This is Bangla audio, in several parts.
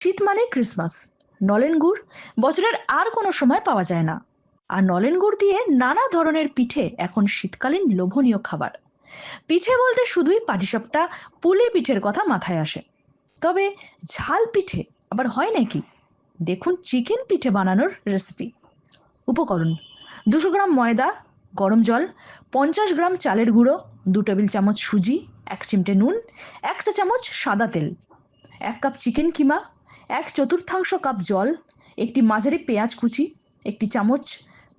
শীত মানেই ক্রিসমাস। নলেন গুড় বছরের আর কোনো সময় পাওয়া যায় না। আর নলেন গুড় দিয়ে নানা ধরনের পিঠে এখন শীতকালীন লোভনীয় খাবার। পিঠে বলতে শুধুই পাটিসাপটা পুলি পিঠের কথা মাথায় আসে। তবে ঝাল পিঠে আবার হয় নাকি? দেখুন চিকেন পিঠে বানানোর রেসিপি উপকরণ, দুশো গ্রাম ময়দা, গরম জল, পঞ্চাশ গ্রাম চালের গুঁড়ো, দু টেবিল চামচ সুজি, এক চিমটে নুন, এক চা চামচ সাদা তেল, এক কাপ চিকেন কিমা এক চতুর্থাংশ কাপ জল, একটি মাঝারি পেঁয়াজ কুচি, একটি চামচ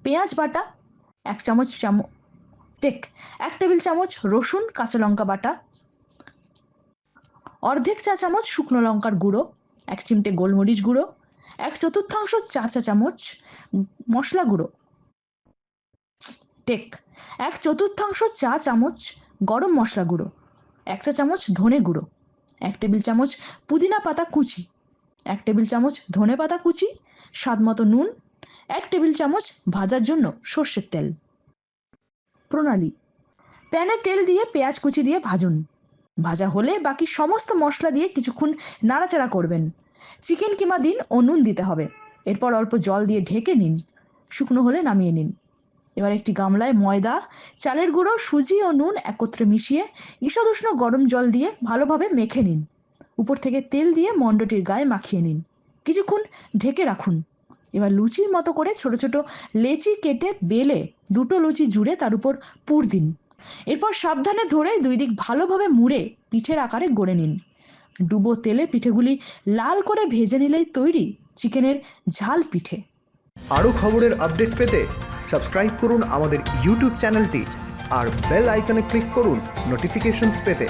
পেঁয়াজ বাটা, এক চামচ চাম, টেক, এক টেবিল চামচ রসুন, কাঁচা লঙ্কা বাটা, অর্ধেক চা চামচ শুকনো লঙ্কার গুঁড়ো, এক চিমটে গোলমরিচ গুঁড়ো, এক চতুর্থাংশ চা চা চামচ মশলা গুঁড়ো। টেক, এক চতুর্থাংশ চা চামচ গরম মশলা গুঁড়ো, এক চা চামচ ধনে গুঁড়ো, এক টেবিল চামচ পুদিনা পাতা কুচি। এক টেবিল চামচ ধনে পাতা কুচি, স্বাদ মতো নুন, এক টেবিল চামচ ভাজার জন্য সর্ষের তেল। প্রণালী, প্যানে তেল দিয়ে পেঁয়াজ কুচি দিয়ে ভাজুন। ভাজা হলে বাকি সমস্ত মশলা দিয়ে কিছুক্ষণ নাড়াচাড়া করবেন। চিকেন কিমা দিন ও নুন দিতে হবে। এরপর অল্প জল দিয়ে ঢেকে নিন। শুকনো হলে নামিয়ে নিন। এবার একটি গামলায় ময়দা, চালের গুঁড়ো, সুজি ও নুন একত্রে মিশিয়ে ঈষদুষ্ণ গরম জল দিয়ে ভালোভাবে মেখে নিন। উপর থেকে তেল দিয়ে মণ্ডটির গায়ে মাখিয়ে নিন। কিছুক্ষণ ঢেকে রাখুন। এবার লুচির মতো করে ছোট ছোট লেচি কেটে বেলে দুটো লুচি জুড়ে তার উপর পুর দিন। এরপর সাবধানে ধরে দুই দিক ভালোভাবে মুড়ে পিঠের আকারে গড়ে নিন। ডুবো তেলে পিঠেগুলি লাল করে ভেজে নিলেই তৈরি চিকেনের ঝাল পিঠে। আরও খবরের আপডেট পেতে সাবস্ক্রাইব করুন আমাদের ইউটিউব চ্যানেলটি আর বেল আইকনে ক্লিক করুন নোটিফিকেশনস পেতে।